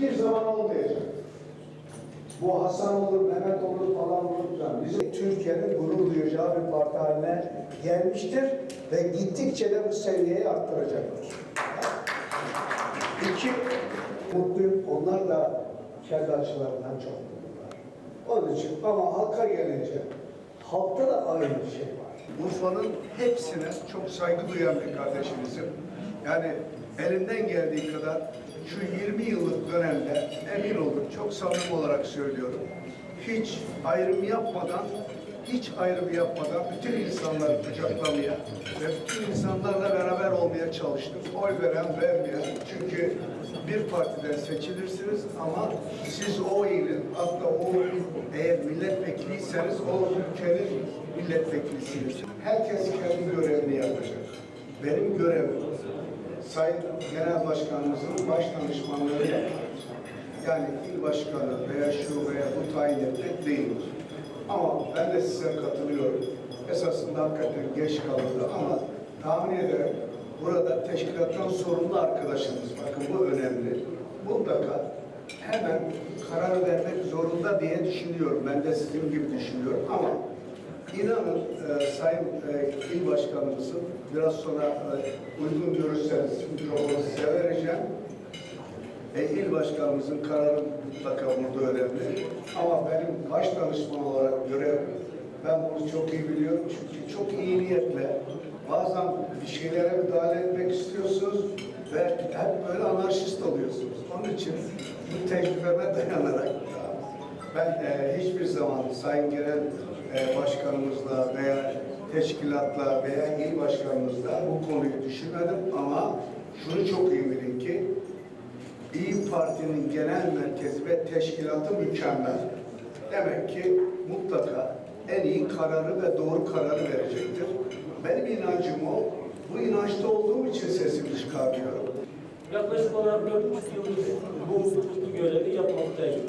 hiçbir zaman olmayacak. Bu Hasan olur, Mehmet olur falan olur falan. Bizim Türkiye'nin gurur duyacağı bir parti haline gelmiştir ve gittikçe de bu seviyeyi arttıracaktır. İki, mutluyum. Onlar da kendi açılarından çok mutlular. Onun için ama halka gelince halkta da aynı şey var. Urfa'nın hepsine çok saygı duyan bir kardeşimizim. Yani elimden geldiği kadar şu 20 yıllık dönemde emin olun çok samimi olarak söylüyorum. Hiç ayrım yapmadan, hiç ayrım yapmadan bütün insanları kucaklamaya ve bütün insanlarla beraber olmaya çalıştım. Oy veren vermeyen. Çünkü bir partiden seçilirsiniz ama siz o ilin, hatta o eğer milletvekiliyseniz o ülkenin milletvekilisiniz. Herkes kendi görevini yapacak. Benim görevim Sayın Genel Başkanımızın baş danışmanlığı yapmak. Yani il başkanı veya şu veya bu tayin etmek değildir. Ama ben de size katılıyorum. Esasında hakikaten geç kalındı ama tahmin ederim burada teşkilattan sorumlu arkadaşımız, bakın bu önemli. Mutlaka hemen karar vermek zorunda diye düşünüyorum. Ben de sizin gibi düşünüyorum ama İnanın e, Sayın e, İl Başkanımızın biraz sonra e, uygun görürseniz mikrofonu size vereceğim. E, İl Başkanımızın kararı mutlaka burada önemli. Ama benim baş danışman olarak görev, ben bunu çok iyi biliyorum. Çünkü çok iyi niyetle bazen bir şeylere müdahale etmek istiyorsunuz ve hep böyle anarşist oluyorsunuz. Onun için bu tecrübeme dayanarak ben e, hiçbir zaman Sayın Genel e, Başkanımızla veya teşkilatla veya il başkanımızla bu konuyu düşünmedim ama şunu çok iyi bilin ki İyi Parti'nin genel merkezi ve teşkilatı mükemmel. Demek ki mutlaka en iyi kararı ve doğru kararı verecektir. Benim inancım o. Bu inançta olduğum için sesimi çıkartıyorum. Yaklaşık olarak 4,5 yıldır bu görevi yapmaktayım.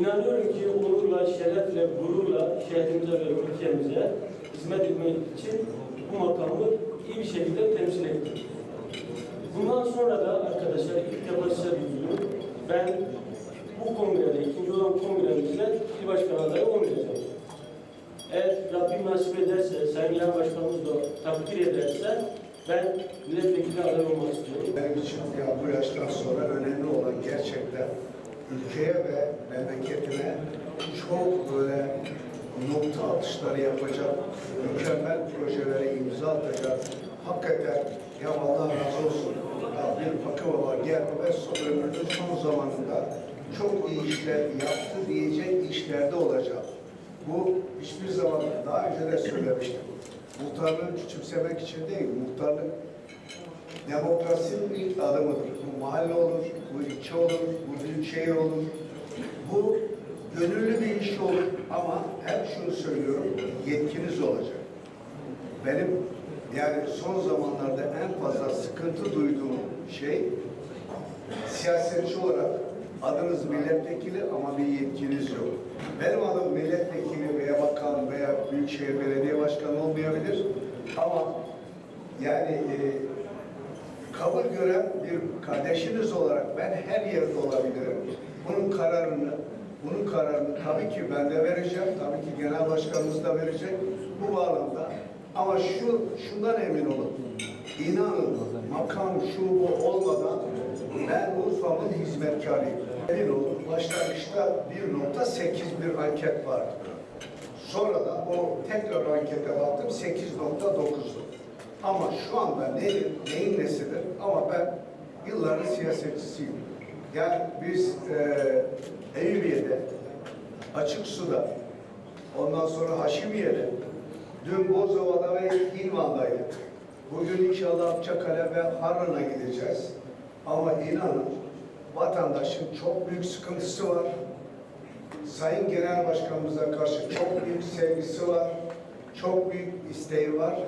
İnanıyorum ki onurla, şerefle, gururla şehrimize ve ülkemize hizmet etmek için bu makamı iyi bir şekilde temsil ettim. Bundan sonra da arkadaşlar ilk defa size duyuyorum. Ben bu kongrede, ikinci olan kongremizde il başkanı adayı olmayacağım. Eğer Rabbim nasip ederse, Sayın Genel Başkanımız da takdir ederse ben milletvekili adayı olmak istiyorum. Benim için ya bu yaştan sonra önemli olan gerçekten ülkeye ve memleketine çok böyle nokta atışları yapacak, mükemmel projelere imza atacak. Hakikaten ya Allah razı olsun. Ya bir Fakı Baba geldi ve son ömrünün son zamanında çok iyi işler yaptı diyecek işlerde olacak. Bu hiçbir zaman daha önce de söylemiştim. Muhtarlığı küçümsemek için değil, muhtarlık demokrasinin ilk adımıdır. Bu mahalle olur, bu ilçe olur, bu büyük şehir olur. Bu gönüllü bir iş olur ama hep şunu söylüyorum, yetkiniz olacak. Benim yani son zamanlarda en fazla sıkıntı duyduğum şey siyasetçi olarak adınız milletvekili ama bir yetkiniz yok. Benim adım milletvekili veya bakan veya büyükşehir belediye başkanı olmayabilir ama yani e, kabul gören bir kardeşiniz olarak ben her yerde olabilirim. Bunun kararını, bunun kararını tabii ki ben de vereceğim, tabii ki genel başkanımız da verecek bu bağlamda. Ama şu, şundan emin olun, inanın makam şu bu olmadan ben Urfa'nın hizmetkarıyım. Emin olun, başlangıçta 1.8 bir anket vardı. Sonradan o tekrar ankete baktım 8.9'du. Ama şu anda neyin, neyin nesidir? Ama ben yılların siyasetçisiyim. Yani biz e, Eyüpiye'de, Açık Su'da, ondan sonra Haşimiye'de, dün Bozova'da ve İlvan'daydık. Bugün inşallah Akçakale ve Harran'a gideceğiz. Ama inanın vatandaşın çok büyük sıkıntısı var. Sayın Genel Başkanımıza karşı çok büyük sevgisi var. Çok büyük isteği var.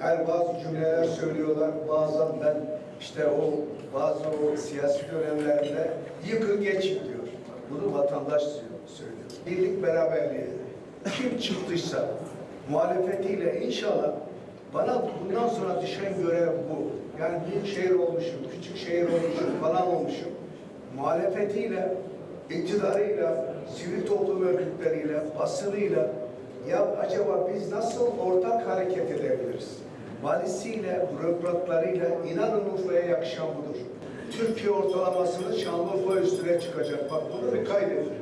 Yani bazı cümleler söylüyorlar. Bazen ben işte o bazı o siyasi dönemlerinde yıkın geçin diyor. Bunu vatandaş söylüyor. Birlik beraberliği. Kim çıktıysa muhalefetiyle inşallah Bana bundan sonra düşen görev bu. Yani büyük şehir olmuşum, küçük şehir olmuşum, falan olmuşum. Muhalefetiyle, iktidarıyla, sivil toplum örgütleriyle, basınıyla ya acaba biz nasıl ortak hareket edebiliriz? Valisiyle, bürokratlarıyla inanın Urfa'ya yakışan budur. Türkiye ortalamasını Şanlıurfa üstüne çıkacak. Bak bunu bir kaydedin.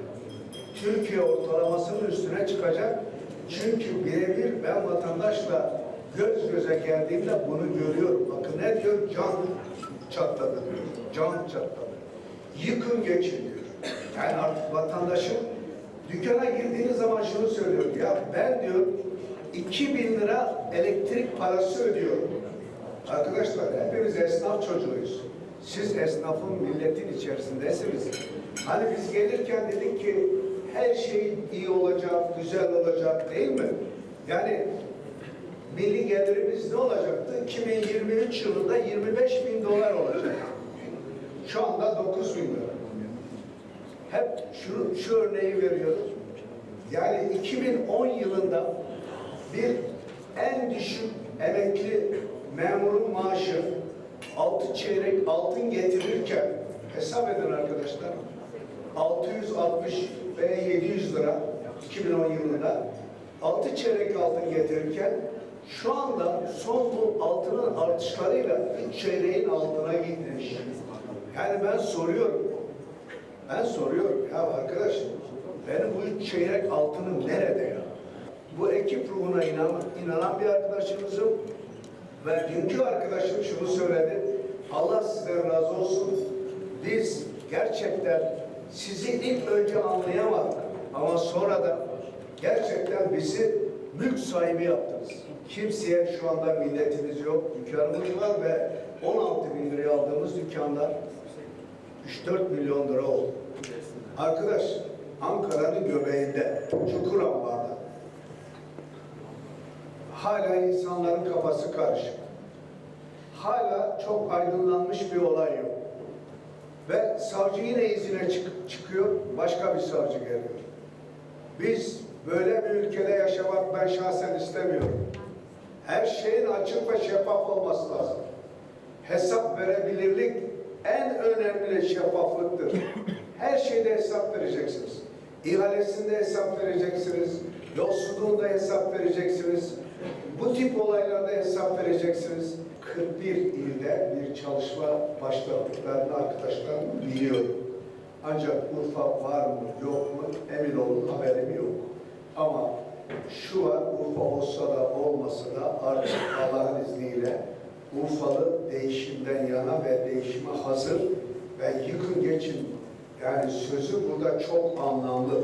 Türkiye ortalamasının üstüne çıkacak. Çünkü birebir ben vatandaşla göz göze geldiğimde bunu görüyorum. Bakın ne diyor? Can çatladı diyor. Can çatladı. Yıkın geçin diyor. Yani artık vatandaşın dükkana girdiğiniz zaman şunu söylüyor. Ya ben diyor 2000 lira elektrik parası ödüyorum. Arkadaşlar hepimiz esnaf çocuğuyuz. Siz esnafın milletin içerisindesiniz. Hani biz gelirken dedik ki her şey iyi olacak, güzel olacak değil mi? Yani milli gelirimiz ne olacaktı? 2023 yılında 25 bin dolar olacak. Şu anda 9 bin lira. Hep şu, şu örneği veriyoruz. Yani 2010 yılında bir en düşük emekli memurun maaşı altı çeyrek altın getirirken hesap edin arkadaşlar 660 ve 700 lira 2010 yılında altı çeyrek altın getirirken şu anda son bu altının artışlarıyla üç çeyreğin altına gitmiş. Yani ben soruyorum ben soruyorum ya arkadaş benim bu çeyrek altının nerede ya? Bu ekip ruhuna inan, inanan bir arkadaşımızım ve dünkü arkadaşım şunu söyledi. Allah sizden razı olsun. Biz gerçekten sizi ilk önce anlayamadık. Ama sonra da gerçekten bizi mülk sahibi yaptınız. Kimseye şu anda milletimiz yok. Dükkanımız var ve 16 bin liraya aldığımız dükkanlar 3-4 milyon lira oldu. Arkadaş Ankara'nın göbeğinde, Çukurambar'da hala insanların kafası karışık. Hala çok aydınlanmış bir olay yok. Ve savcı yine izine çık- çıkıyor, başka bir savcı geliyor. Biz böyle bir ülkede yaşamak ben şahsen istemiyorum. Her şeyin açık ve şeffaf olması lazım. Hesap verebilirlik en önemli şeffaflıktır. Her şeyde hesap vereceksiniz. İhalesinde hesap vereceksiniz. Yolsuzluğunda hesap vereceksiniz. Bu tip olaylarda hesap vereceksiniz. 41 ilde bir çalışma başlattıklarını arkadaşlar biliyorum. Ancak Urfa var mı yok mu emin olun haberim yok. Ama şu var Urfa olsa da olmasa da artık Allah'ın izniyle Urfalı değişimden yana ve değişime hazır ve yıkın geçin. Yani sözü burada çok anlamlı.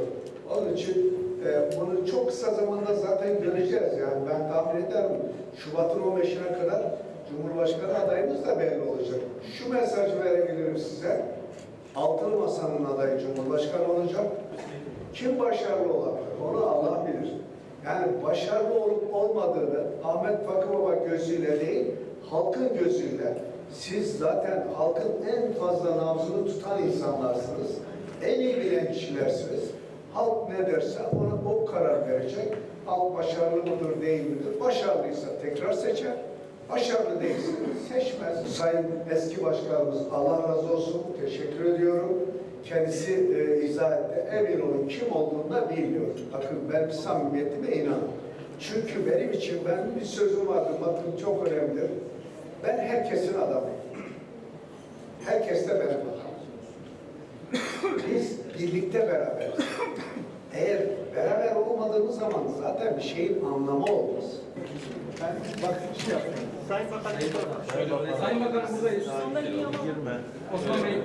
Onun için e, bunu çok kısa zamanda zaten göreceğiz. Yani ben tahmin ederim Şubat'ın 15'ine kadar Cumhurbaşkanı adayımız da belli olacak. Şu mesajı verebilirim size. Altılı Masa'nın adayı Cumhurbaşkanı olacak. Kim başarılı olabilir? Onu Allah bilir. Yani başarılı olup olmadığını Ahmet Fakıbaba gözüyle değil, halkın gözüyle. Siz zaten halkın en fazla nabzını tutan insanlarsınız. En iyi bilen kişilersiniz. Halk ne derse ona o karar verecek. Halk başarılı mıdır değil midir? Başarılıysa tekrar seçer. Başarılı değilse seçmez. Sayın eski başkanımız Allah razı olsun. Teşekkür ediyorum. Kendisi e, izah etti. Emin olun kim olduğunu da bilmiyor. Bakın ben samimiyetime inanın. Çünkü benim için ben bir sözüm vardı. Bakın çok önemlidir. Ben herkesin adamıyım. Herkes de benim adamım. Biz birlikte beraberiz. Eğer beraber olmadığımız zaman zaten bir şeyin anlamı olmaz. Ben bak şey yapayım. Sayın Bakanım Sayın Bakanım buradayız. Osman Bey.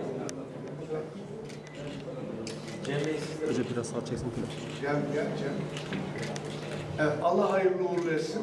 Hocam biraz sağ çeksin. Cem, Cem, Cem. Evet, Allah hayırlı uğurlu etsin.